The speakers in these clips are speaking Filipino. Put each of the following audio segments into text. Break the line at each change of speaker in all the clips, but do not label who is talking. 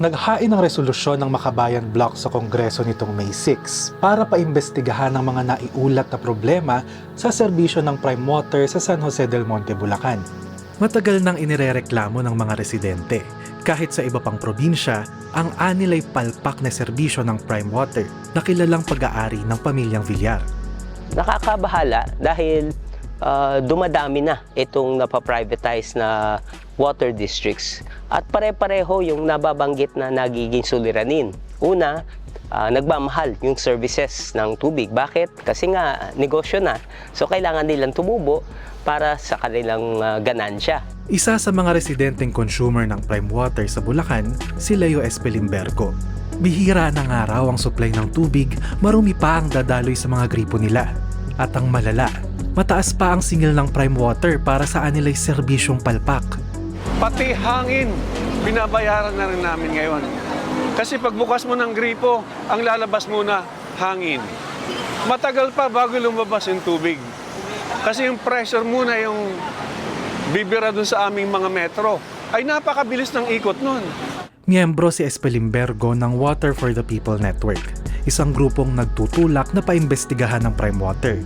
naghain ng resolusyon ng Makabayan Block sa Kongreso nitong May 6 para paimbestigahan ang mga naiulat na problema sa serbisyo ng Prime Water sa San Jose del Monte, Bulacan. Matagal nang inirereklamo ng mga residente kahit sa iba pang probinsya, ang anilay palpak na serbisyo ng Prime Water na kilalang pag-aari ng pamilyang Villar.
nakakabahala dahil ah, dumadami na itong napaprivatize na water districts at pare-pareho yung nababanggit na nagiging suliranin. Una, ah, nagmamahal yung services ng tubig. Bakit? Kasi nga negosyo na. So kailangan nilang tumubo para sa kanilang ah, ganansya.
Isa sa mga residenteng consumer ng Prime Water sa Bulacan, si Leo Espelimbergo. Bihira na nga raw ang supply ng tubig, marumi pa ang dadaloy sa mga gripo nila. At ang malala, mataas pa ang singil ng Prime Water para sa anilay serbisyong palpak.
Pati hangin, binabayaran na rin namin ngayon. Kasi pagbukas mo ng gripo, ang lalabas muna, hangin. Matagal pa bago lumabas yung tubig. Kasi yung pressure muna yung bibira dun sa aming mga metro. Ay napakabilis ng ikot nun.
Miyembro si Espelimbergo ng Water for the People Network, isang grupong nagtutulak na paimbestigahan ng Prime Water.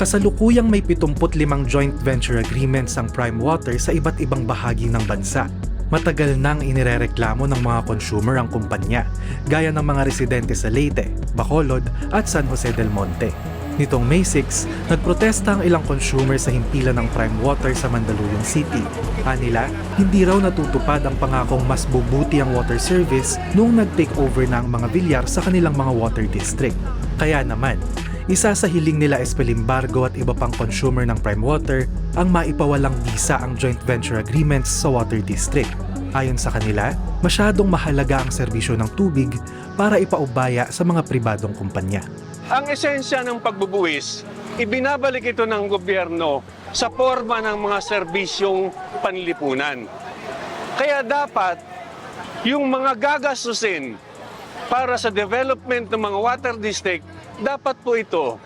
Kasalukuyang may 75 joint venture agreements ang Prime Water sa iba't ibang bahagi ng bansa. Matagal nang inirereklamo ng mga consumer ang kumpanya, gaya ng mga residente sa Leyte, Bacolod at San Jose del Monte. Nitong May 6, nagprotesta ang ilang consumer sa himpilan ng Prime Water sa Mandaluyong City. Anila, hindi raw natutupad ang pangakong mas bubuti ang water service noong nag-take over na ang mga bilyar sa kanilang mga water district. Kaya naman, isa sa hiling nila Espelimbargo at iba pang consumer ng Prime Water ang maipawalang visa ang joint venture agreements sa water district. Ayon sa kanila, masyadong mahalaga ang serbisyo ng tubig para ipaubaya sa mga pribadong kumpanya.
Ang esensya ng pagbubuwis, ibinabalik ito ng gobyerno sa forma ng mga serbisyong panlipunan. Kaya dapat yung mga gagastusin para sa development ng mga water district, dapat po ito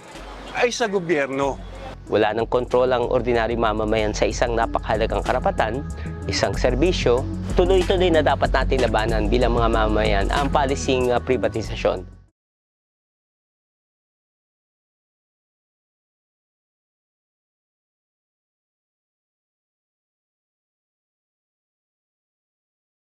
ay sa gobyerno.
Wala ng kontrol ang ordinary mamamayan sa isang napakahalagang karapatan, isang serbisyo. Tuloy-tuloy na dapat natin labanan bilang mga mamamayan ang policing uh, privatisasyon.